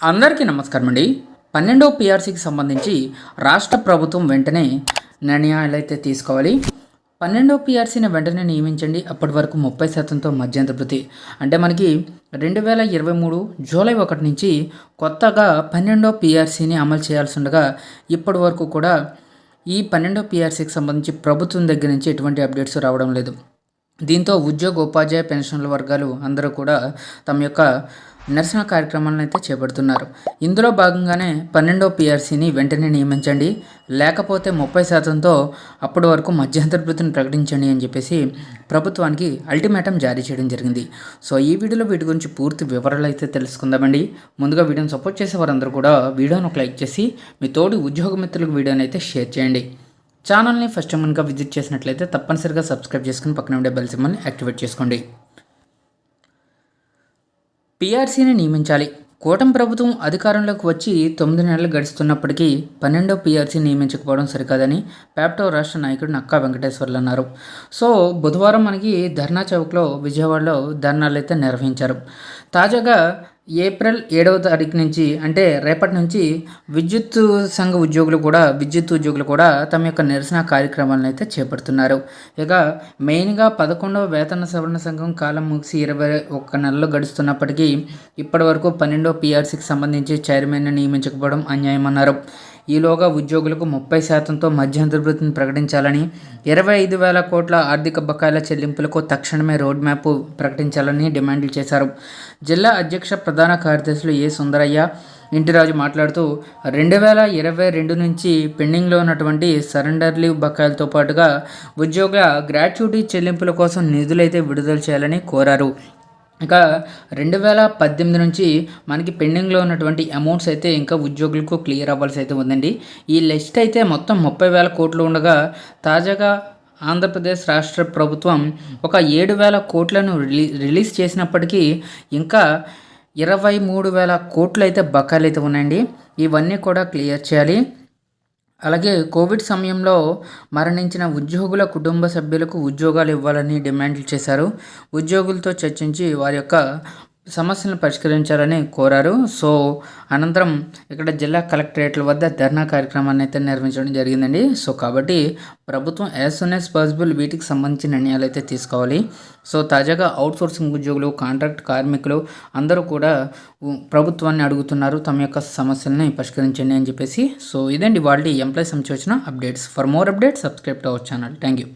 అందరికీ నమస్కారం అండి. పన్నెండో పిఆర్సీకి సంబంధించి రాష్ట్ర ప్రభుత్వం వెంటనే నిర్ణయాలు అయితే తీసుకోవాలి. పన్నెండో పిఆర్సీని వెంటనే నియమించండి. అప్పటి వరకు ముప్పై శాతంతో మధ్యంతర భృతి అంటే మనకి రెండు వేల ఇరవై మూడు జూలై ఒకటి నుంచి కొత్తగా పన్నెండో పిఆర్సీని అమలు చేయాల్సి ఉండగా ఇప్పటి వరకు కూడా ఈ పన్నెండో పిఆర్సీకి సంబంధించి ప్రభుత్వం దగ్గర నుంచి ఎటువంటి అప్డేట్స్ రావడం లేదు. దీంతో ఉద్యోగ ఉపాధ్యాయ పెన్షన్ల వర్గాలు అందరూ కూడా తమ యొక్క నిరసన కార్యక్రమాలను అయితే చేపడుతున్నారు. ఇందులో భాగంగానే పన్నెండో పిఆర్సీని వెంటనే నియమించండి. లేకపోతే ముప్పై శాతంతో అప్పటి వరకు మధ్యంతర భృతిని ప్రకటించండి అని చెప్పేసి ప్రభుత్వానికి అల్టిమేటం జారీ చేయడం జరిగింది. సో ఈ వీడియోలో వీటి గురించి పూర్తి వివరాలు అయితే తెలుసుకుందామండి. ముందుగా వీడియోని సపోర్ట్ చేసే వారందరూ కూడా వీడియోను ఒక లైక్ చేసి మీ తోటి ఉద్యోగ మిత్రులకు వీడియోని అయితే షేర్ చేయండి. ఛానల్ని ఫస్ట్ టైం కనుక విజిట్ చేసినట్లయితే తప్పనిసరిగా సబ్స్క్రైబ్ చేసుకుని పక్కన ఉండే బెల్ సింబల్ని యాక్టివేట్ చేసుకోండి. పీఆర్సీని నియమించాలి. కూటమి ప్రభుత్వం అధికారంలోకి వచ్చి తొమ్మిది నెలలు గడుస్తున్నప్పటికీ పన్నెండో పీఆర్సీ నియమించకపోవడం సరికాదని ప్యాప్టో రాష్ట్ర నాయకుడు నక్కా వెంకటేశ్వర్లు అన్నారు. సో బుధవారం మనకి ధర్నా చౌక్లో విజయవాడలో ధర్నాలు అయితే నిర్వహించారు. తాజాగా ఏప్రిల్ ఏడవ తారీఖు నుంచి అంటే రేపటి నుంచి విద్యుత్ సంఘ ఉద్యోగులు కూడా విద్యుత్ ఉద్యోగులు కూడా తమ యొక్క నిరసన కార్యక్రమాలను అయితే చేపడుతున్నారు. ఇక మెయిన్గా పదకొండవ వేతన సవరణ సంఘం కాలం ముగిసి ఇరవై ఒక్క నెలలో గడుస్తున్నప్పటికీ ఇప్పటి వరకు పన్నెండో పీఆర్సీకి సంబంధించి చైర్మన్ నియమించకపోవడం అన్యాయమన్నారు. ఈలోగా ఉద్యోగులకు ముప్పై శాతంతో మధ్యంతర భృతిని ప్రకటించాలని ఇరవై ఐదు వేల కోట్ల ఆర్థిక బకాయిల చెల్లింపులకు తక్షణమే రోడ్ మ్యాప్ ప్రకటించాలని డిమాండ్లు చేశారు. జిల్లా అధ్యక్ష ప్రధాన కార్యదర్శులు ఏ సుందరయ్య ఇంటిరాజు మాట్లాడుతూ రెండు వేల ఇరవై రెండు నుంచి పెండింగ్లో ఉన్నటువంటి సరెండర్ లీవ్ బకాయిలతో పాటుగా ఉద్యోగుల గ్రాట్యుటీ చెల్లింపుల కోసం నిధులైతే విడుదల చేయాలని కోరారు. ఇక రెండు వేల పద్దెనిమిది నుంచి మనకి పెండింగ్లో ఉన్నటువంటి అమౌంట్స్ అయితే ఇంకా ఉద్యోగులకు క్లియర్ అవ్వాల్సి అయితే ఉందండి. ఈ లిస్ట్ అయితే మొత్తం ముప్పై వేల కోట్లు ఉండగా తాజాగా ఆంధ్రప్రదేశ్ రాష్ట్ర ప్రభుత్వం ఒక ఏడు వేల కోట్లను రిలీ రిలీజ్ చేసినప్పటికీ ఇంకా ఇరవై మూడు వేల కోట్లు అయితే బకాయిలు అయితే ఉన్నాయండి. ఇవన్నీ కూడా క్లియర్ చేయాలి. అలాగే కోవిడ్ సమయంలో మరణించిన ఉద్యోగుల కుటుంబ సభ్యులకు ఉద్యోగాలు ఇవ్వాలని డిమాండ్లు చేశారు. ఉద్యోగులతో చర్చించి వారి యొక్క సమస్యలను పరిష్కరించాలని కోరారు. సో అనంతరం ఇక్కడ జిల్లా కలెక్టరేట్ల వద్ద ధర్నా కార్యక్రమాన్ని అయితే నిర్వహించడం జరిగిందండి. సో కాబట్టి ప్రభుత్వం యాజ్ సూన్ యాజ్ పాసిబుల్ వీటికి సంబంధించిన నిర్ణయాలు అయితే తీసుకోవాలి. సో తాజాగా అవుట్సోర్సింగ్ ఉద్యోగులు కాంట్రాక్ట్ కార్మికులు అందరూ కూడా ప్రభుత్వాన్ని అడుగుతున్నారు తమ యొక్క సమస్యల్ని పరిష్కరించండి అని చెప్పేసి. సో ఇదండి వాళ్ళ ఎంప్లాయీస్ సంబంధించిన updates. For more updates subscribe to our channel. Thank you.